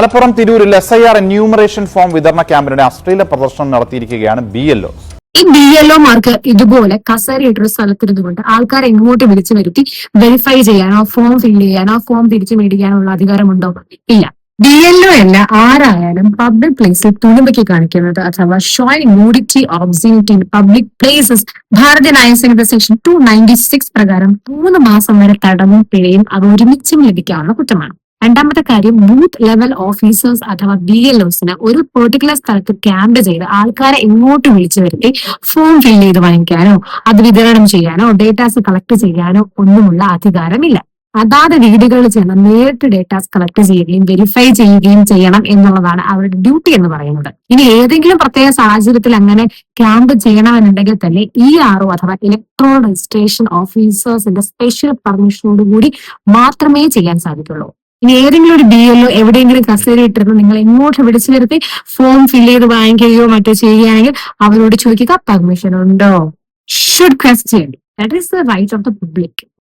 മലപ്പുറം തിരൂരിൽ S I R enumeration form വിതരണ ക്യാമ്പിനിടെ അശ്ലീല പ്രദർശനം നടത്തിയിരിക്കുകയാണ് ബി എൽ ഒ ഈ ബി എൽ ഒമാർക്ക് ഇതുപോലെ കസേരയിട്ടൊരു സ്ഥലത്തിരുന്നുകൊണ്ട് ആൾക്കാരെ എങ്ങോട്ട് വിളിച്ചു വരുത്തി വെരിഫൈ ചെയ്യാനോ ഫോം ഫില്ല് ചെയ്യാനോ ഫോം തിരിച്ചു മേടിക്കാനുള്ള അധികാരമുണ്ടോ ഇല്ല. ബി എൽ ഒ അല്ല ആരായാലും പബ്ലിക് പ്ലേസിൽ തുണിമയ്ക്ക് കാണിക്കുന്നത് അഥവാ showing nudity obscenity in public places Bharatiya Nyaya Sanhita section two ninety six പ്രകാരം മൂന്ന് മാസം വരെ തടവും പിഴയും അത് ഒരുമിച്ചും ലഭിക്കാവുന്ന കുറ്റമാണ്. രണ്ടാമത്തെ കാര്യം ബൂത്ത് ലെവൽ ഓഫീസേഴ്സ് അഥവാ ബി എൽ ഒസിന് ഒരു പെർട്ടിക്കുലർ സ്ഥലത്ത് ക്യാമ്പ് ചെയ്ത് ആൾക്കാരെ ഇങ്ങോട്ട് വിളിച്ചു വരുത്തി ഫോം ഫിൽ ചെയ്ത് വാങ്ങിക്കാനോ അത് വിതരണം ചെയ്യാനോ ഡേറ്റാസ് കളക്ട് ചെയ്യാനോ ഒന്നുമുള്ള അധികാരമില്ല. അതാത് വീടുകളിൽ ചെന്ന് നേരിട്ട് ഡേറ്റാസ് കളക്ട് ചെയ്യുകയും വെരിഫൈ ചെയ്യുകയും ചെയ്യണം എന്നുള്ളതാണ് അവരുടെ ഡ്യൂട്ടി എന്ന് പറയുന്നത്. ഇനി ഏതെങ്കിലും പ്രത്യേക സാഹചര്യത്തിൽ അങ്ങനെ ക്യാമ്പ് ചെയ്യണമെന്നുണ്ടെങ്കിൽ തന്നെ ഇ ആർ ഒ അഥവാ ഇലക്ട്രോൺ രജിസ്ട്രേഷൻ ഓഫീസേഴ്സിന്റെ സ്പെഷ്യൽ പെർമിഷനോട് കൂടി മാത്രമേ ചെയ്യാൻ സാധിക്കുള്ളൂ. ഇനി ഏതെങ്കിലും ഒരു ബി എല്ലോ എവിടെയെങ്കിലും കസേര ഇട്ടിരുന്ന് നിങ്ങൾ എങ്ങോട്ട് വിളിച്ചു വരുത്തി ഫോം ഫില്ല് ചെയ്ത് വാങ്ങിക്കുകയോ മറ്റോ ചെയ്യുകയാണെങ്കിൽ അവരോട് ചോദിക്കുക പെർമിഷൻ ഉണ്ടോ? Should question that is the right of the public